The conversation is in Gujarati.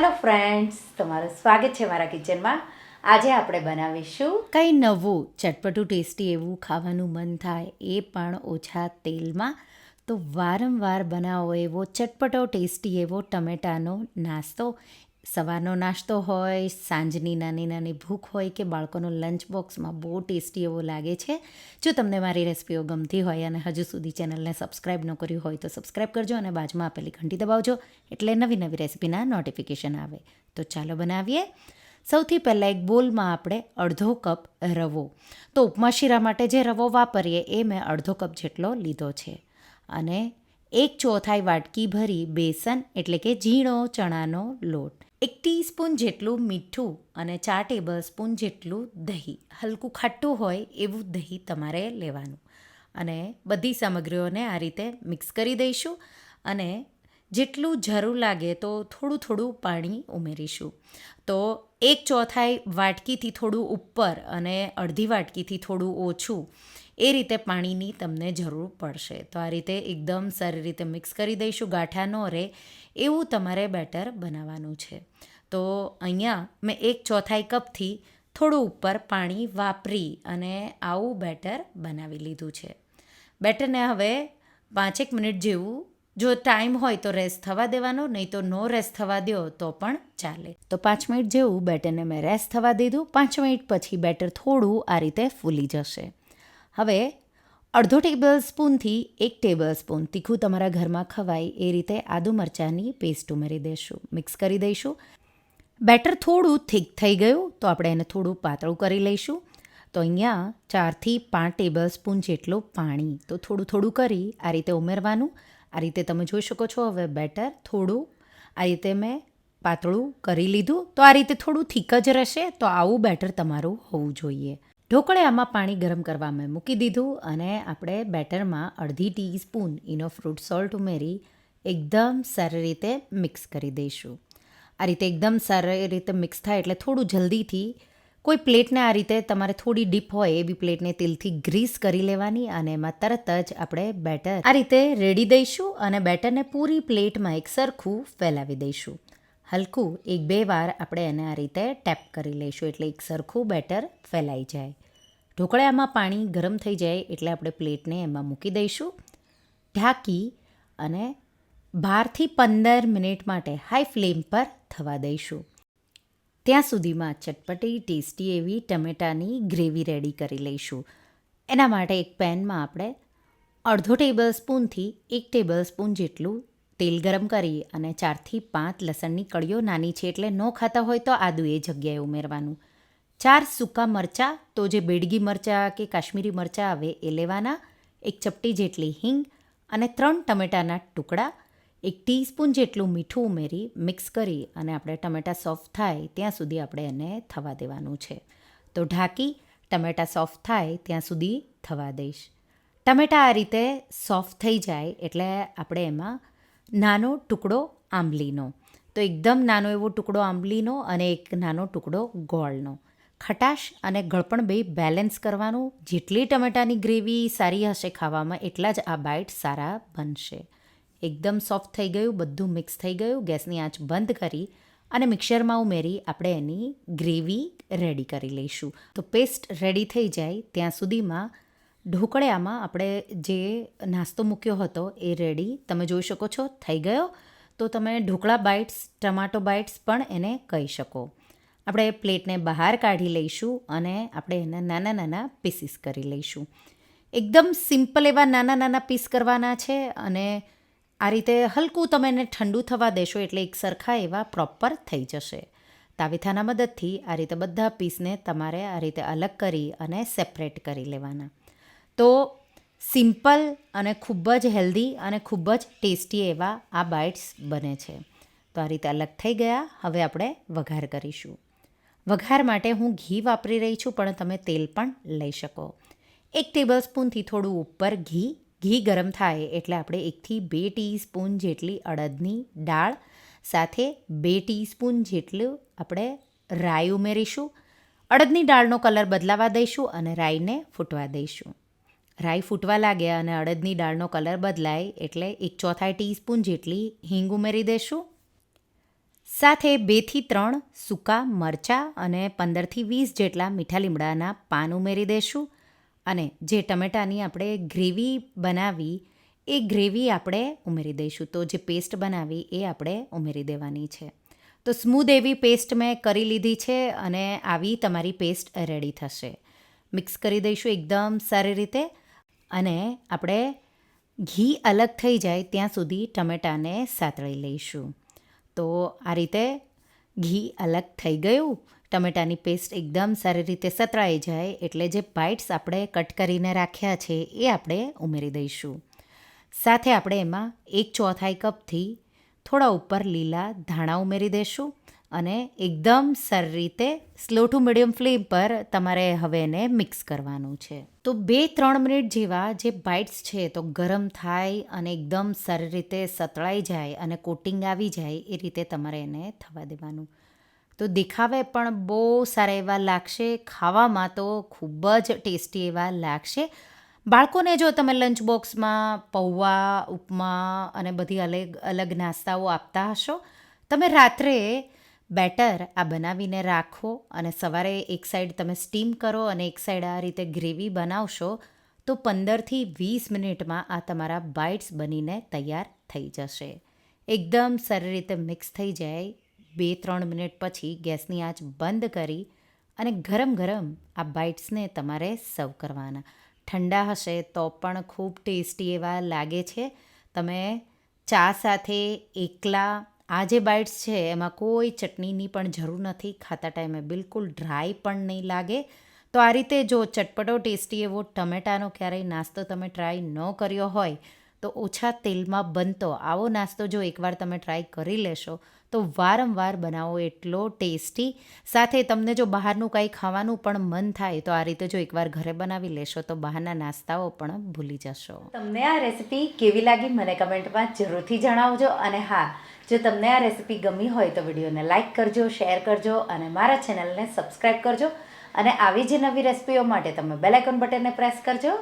હેલો ફ્રેન્ડ્સ તમારું સ્વાગત છે મારા કિચનમાં આજે આપણે બનાવીશું કંઈ નવું, ચટપટું ટેસ્ટી એવું ખાવાનું મન થાય એ પણ ઓછા તેલમાં. તો વારંવાર બનાવો એવો, ચટપટો ટેસ્ટી એવો ટમેટાનો નાસ્તો. સવારનો નાસ્તો હોય, સાંજની નાની નાની ભૂખ હોય કે બાળકોનો લંચ બોક્સમાં બહુ ટેસ્ટી એવો લાગે છે. જો તમને મારી રેસિપીઓ ગમતી હોય અને હજુ સુધી ચેનલને સબસ્ક્રાઈબ ન કર્યું હોય તો સબસ્ક્રાઈબ કરજો અને બાજુમાં આપેલી ઘંટી દબાવજો એટલે નવી નવી રેસિપીના નોટિફિકેશન આવે. તો ચાલો બનાવીએ. સૌથી પહેલાં એક બોલમાં આપણે અડધો કપ રવો. તો ઉપમા શીરા માટે જે રવો વાપરીએ એ મેં અડધો કપ જેટલો લીધો છે. અને એક ચોથાઈ વાટકી ભરી બેસન એટલે કે ઝીણો ચણાનો લોટ. એક ટીસ્પૂન જેટલું મીઠું અને ચાર ટેબલ સ્પૂન જેટલું દહીં. હલકું ખાટું હોય એવું દહીં તમારે લેવાનું. અને બધી સામગ્રીઓને આ રીતે મિક્સ કરી દઈશું અને જેટલું જરૂર લાગે તો થોડું થોડું પાણી ઉમેરીશું. તો એક ચોથાઈ વાટકીથી થોડું ઉપર અને અડધી વાટકીથી થોડું ઓછું એ રીતે પાણીની તમને જરૂર પડશે. તો આ રીતે એકદમ સારી રીતે મિક્સ કરી દઈશું. ગાંઠા ન રહે. એવું તમારે બેટર બનાવવાનું છે. તો અહીંયા મેં એક ચોથાઈ કપથી થોડું ઉપર પાણી વાપરી અને આવું બેટર બનાવી લીધું છે. બેટરને હવે પાંચેક મિનિટ જેવું જો ટાઈમ હોય તો રેસ્ટ થવા દેવાનો, નહીં તો નો રેસ્ટ થવા દો તો પણ ચાલે. તો પાંચ મિનિટ જેવું બેટરને મેં રેસ્ટ થવા દીધું, પાંચ મિનિટ પછી બેટર થોડું આ રીતે ફૂલી જશે. હવે અડધો ટેબલ સ્પૂનથી એક ટેબલ સ્પૂન તીખું તમારા ઘરમાં ખવાય એ રીતે આદુ મરચાંની પેસ્ટ ઉમેરી દઈશું મિક્સ કરી દઈશું બેટર થોડું થીક થઈ ગયું તો આપણે એને થોડું પાતળું કરી લઈશું. તો અહીંયા ચારથી પાંચ ટેબલ સ્પૂન જેટલું પાણી તો થોડું થોડું કરી આ રીતે ઉમેરવાનું. આ રીતે તમે જોઈ શકો છો હવે બેટર થોડું. આ રીતે મેં પાતળું કરી લીધું. તો આ રીતે થોડું થીક જ રહેશે તો આવું બેટર તમારું હોવું જોઈએ. ઢોકળિયામાં પાણી ગરમ કરવા મેં મૂકી દીધું અને આપણે બેટરમાં અડધી ટીસ્પૂન ઇનો ફ્રૂટ સોલ્ટ ઉમેરી એકદમ સારી રીતે મિક્સ કરી દઈશું. આ રીતે એકદમ સારી રીતે મિક્સ થાય એટલે થોડું જલ્દીથી કોઈ પ્લેટને આ રીતે તમારે થોડી ડીપ હોય એવી પ્લેટને તેલથી ગ્રીસ કરી લેવાની અને એમાં તરત જ આપણે બેટર આ રીતે રેડી દઈશું અને બેટરને પૂરી પ્લેટમાં એક સરખું ફેલાવી દઈશું. હલકું એક બે વાર આપણે એને આ રીતે ટેપ કરી લઈશું એટલે એક સરખું બેટર ફેલાઈ જાય. ઢોકળામાં પાણી ગરમ થઈ જાય એટલે આપણે પ્લેટને એમાં મૂકી દઈશું. ઢાંકી અને બારથી પંદર મિનિટ માટે હાઈ ફ્લેમ પર થવા દઈશું. ત્યાં સુધીમાં ચટપટી, ટેસ્ટી એવી ટમેટાની ગ્રેવી રેડી કરી લઈશું. એના માટે એક પેનમાં આપણે અડધો ટેબલ સ્પૂનથી એક ટેબલ સ્પૂન જેટલું તેલ ગરમ કરી અને ચારથી પાંચ લસણની કળીઓ નાની છે એટલે ન ખાતા હોય તો આદુ એ જગ્યાએ ઉમેરવાનું. ચાર સૂકા મરચાં, તો જે બેડગી મરચાં કે કાશ્મીરી મરચાં આવે એ લેવાના, એક ચપટી જેટલી હિંગ અને ત્રણ ટમેટાના ટુકડા, એક ટીસ્પૂન જેટલું મીઠું ઉમેરી મિક્સ કરી અને આપણે ટમેટાં સોફ્ટ થાય ત્યાં સુધી આપણે એને થવા દેવાનું છે. તો ઢાંકી ટમેટાં સોફ્ટ થાય ત્યાં સુધી થવા દઈશ. ટમેટાં આ રીતે સોફ્ટ થઈ જાય એટલે આપણે એમાં નાનો ટુકડો આંબલીનો. તો એકદમ નાનો એવો ટુકડો આંબલીનો અને એક નાનો ટુકડો ગોળનો. ખટાશ અને ગળપણ બે બેલેન્સ કરવાનું. જેટલી ટમેટાની ગ્રેવી સારી હશે ખાવામાં, એટલા જ આ બાઇટ સારા બનશે. એકદમ સોફ્ટ થઈ ગયું, બધું મિક્સ થઈ ગયું, ગેસની આંચ બંધ કરી અને મિક્સરમાં ઉમેરી આપણે એની ગ્રેવી રેડી કરી લઈશું. તો પેસ્ટ રેડી થઈ જાય ત્યાં સુધીમાં ઢોકળિયામાં આપણે જે નાસ્તો મૂક્યો હતો એ રેડી તમે જોઈ શકો છો, થઈ ગયો. તો તમે ઢોકળા બાઇટ્સ ટમાટો બાઇટ્સ પણ એને કહી શકો. આપણે પ્લેટને બહાર કાઢી લઈશું અને આપણે એના નાના નાના પીસીસ કરી લઈશું. એકદમ સિમ્પલ એવા નાના નાના પીસ કરવાના છે અને આ રીતે હલકું તમે એને ઠંડુ થવા દેશો એટલે એક સરખા એવા પ્રોપર થઈ જશે. તાવીથાના મદદથી આ રીતે બધા પીસને તમારે આ રીતે અલગ કરી અને સેપરેટ કરી લેવાના. તો સિમ્પલ અને ખૂબ જ હેલ્ધી અને ખૂબ જ ટેસ્ટી એવા આ બાઇટ્સ બને છે. તો આ રીતે અલગ થઈ ગયા. હવે આપણે વઘાર કરીશું. વઘાર માટે હું ઘી વાપરી રહી છું, પણ તમે તેલ પણ લઈ શકો. એક ટેબલ સ્પૂનથી થોડું ઉપર ઘી. ઘી ગરમ થાય એટલે આપણે એકથી બે ટીસ્પૂન જેટલી અડદની દાળ, સાથે બે ટીસ્પૂન જેટલું આપણે રાઈ ઉમેરીશું. અડદની દાળનો કલર બદલાવા દઈશું અને રાઈને ફૂટવા દઈશું. રાઈ ફૂટવા લાગે અને અડદની દાળનો કલર બદલાય એટલે એક ચોથાઈ ટીસ્પૂન જેટલી હિંગ ઉમેરી દઈશું સાથે બેથી ત્રણ સૂકા મરચાં અને પંદરથી વીસ જેટલા મીઠા લીમડાના પાન ઉમેરી દઈશું અને જે ટમેટાની આપણે ગ્રેવી બનાવી, એ ગ્રેવી આપણે ઉમેરી દઈશું. તો જે પેસ્ટ બનાવી, એ આપણે ઉમેરી દેવાની છે. તો સ્મૂધ એવી પેસ્ટ મેં કરી લીધી છે અને આવી તમારી પેસ્ટ રેડી થશે. મિક્સ કરી દઈશું એકદમ સારી રીતે. અને આપણે ઘી અલગ થઈ જાય ત્યાં સુધી ટમેટાને સાતળી લઈશું. તો આ રીતે ઘી અલગ થઈ ગયું, ટમેટાની પેસ્ટ એકદમ સારી રીતે સતરાઈ જાય, એટલે જે બાઇટ્સ આપણે કટ કરીને રાખ્યા છે એ આપણે ઉમેરી દઈશું. સાથે આપણે એમાં એક ચોથાઈ કપથી થોડા ઉપર લીલા ધાણા ઉમેરી દઈશું અને એકદમ સારી રીતે સ્લો ટુ મીડિયમ ફ્લેમ પર તમારે હવે એને મિક્સ કરવાનું છે. તો બે ત્રણ મિનિટ જેવા જે બાઇટ્સ છે તો ગરમ થાય અને એકદમ સારી રીતે સતળાઈ જાય અને કોટિંગ આવી જાય એ રીતે તમારે એને થવા દેવાનું. તો દેખાવે પણ બહુ સારા એવા લાગશે, ખાવામાં તો ખૂબ જ ટેસ્ટી એવા લાગશે. બાળકોને જો તમે લંચ બોક્સમાં પૌવા, ઉપમા અને બધી અલગ અલગ નાસ્તાઓ આપતા હશો, તમે રાત્રે બેટર આ બનાવીને રાખો અને સવારે એક સાઈડ તમે સ્ટીમ કરો અને એક સાઈડ આ રીતે ગ્રેવી બનાવશો, તો પંદરથી વીસ મિનિટમાં આ તમારા બાઇટ્સ બનીને તૈયાર થઈ જશે. એકદમ સારી રીતે મિક્સ થઈ જાય. બે ત્રણ મિનિટ પછી ગેસની આંચ બંધ કરી અને ગરમ ગરમ આ બાઇટ્સને તમારે સર્વ કરવાના. ઠંડા હશે તો પણ ખૂબ ટેસ્ટી એવા લાગે છે. તમે ચા સાથે એકલા આ જે બાઇટ્સ છે, એમાં કોઈ ચટણીની પણ જરૂર નથી, ખાતા ટાઈમે બિલકુલ ડ્રાય પણ નહીં લાગે. તો આ રીતે જો ચટપટો, ટેસ્ટી એવો ટમેટાનો ક્યારેય નાસ્તો તમે ટ્રાય ન કર્યો હોય, તો ઓછા તેલમાં બનતો આવો નાસ્તો જો એકવાર તમે ટ્રાય કરી લેશો. તો વારંવાર બનાવો, એટલો ટેસ્ટી. સાથે તમને જો બહારનું કાંઈ ખાવાનું પણ મન થાય, તો આ રીતે જો એકવાર ઘરે બનાવી લેશો, તો બહારના નાસ્તાઓ પણ ભૂલી જશો. તમને આ રેસિપી કેવી લાગી મને કમેન્ટમાં જરૂરથી જણાવજો. અને હા, જો તમને આ રેસિપી ગમી હોય, તો વિડીયોને લાઇક કરજો, શેર કરજો, અને મારા ચેનલને સબસ્ક્રાઈબ કરજો. અને આવી જ નવી રેસિપીઓ માટે તમે બેલ આઇકોન બટનને પ્રેસ કરજો.